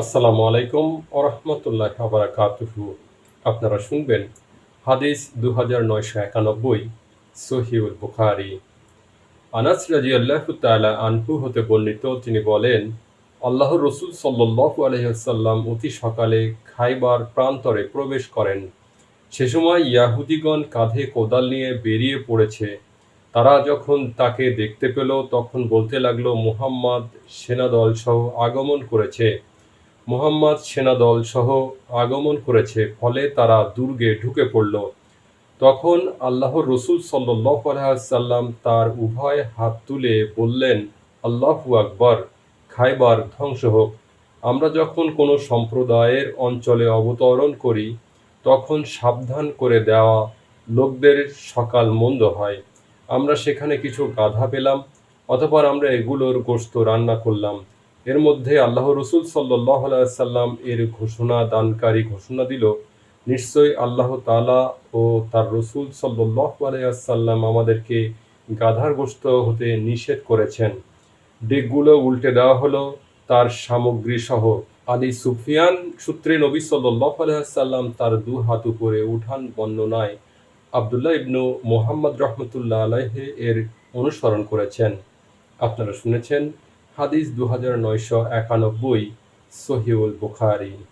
আসসালামু আলাইকুম ওরহমতুল্লাহ আবরাকাতুহু আপনারা শুনবেন হাদিস দু হাজার নয়শো একানব্বই সহিউল বুখারি। আনাস রাজি আল্লাহ তালা আনহু হতে বর্ণিত, তিনি বলেন আল্লাহ রসুল সাল্লাহ আলহিহাল্লাম অতি সকালে খাইবার প্রান্তরে প্রবেশ করেন। সে সময় ইয়াহুদিগণ কাঁধে কোদাল নিয়ে বেরিয়ে পড়েছে। তারা যখন তাকে দেখতে পেল, তখন বলতে লাগল, মুহাম্মদ সেনাদল সহ আগমন করেছে। মুহাম্মদ সেনাদল সহ আগমন করেছে, ফলে তারা দুর্গে ঢুকে পড়ল। তখন আল্লাহর রসুল সাল্লাহ আলহাম তার উভয় হাত তুলে বললেন, আল্লাহু আকবর, খাইবার ধ্বংস হোক। আমরা যখন কোনো সম্প্রদায়ের অঞ্চলে অবতরণ করি, তখন সাবধান করে দেওয়া লোকদের সকাল মন্দ হয়। আমরা সেখানে কিছু গাধা পেলাম অথবা আমরা এগুলোর গোস্ত রান্না করলাম। এর মধ্যে আল্লাহ রসুল সাল্লাম এর ঘোষণা, দানকারী ঘোষণা দিল। নিশ্চয়ই আল্লাহ তালা ও তার রসুল সাল্লাহ আলাইসাল্লাম আমাদেরকে গাধার গোস্ত হতে নিষেধ করেছেন। ডেকগুলো উল্টে দেওয়া হলো তার সামগ্রী সহ। আলী সুফিয়ান সূত্রে নবী সাল্লাহ আলাইসাল্লাম তার দু হাত উপরে উঠান বর্ণনায় আবদুল্লাহ ইবনু মোহাম্মদ রহমতুল্লাহ আলাহে এর অনুসরণ করেছেন। আপনারা শুনেছেন হাদিস দু হাজার নয়শো একানব্বই সহিউল বুখারি।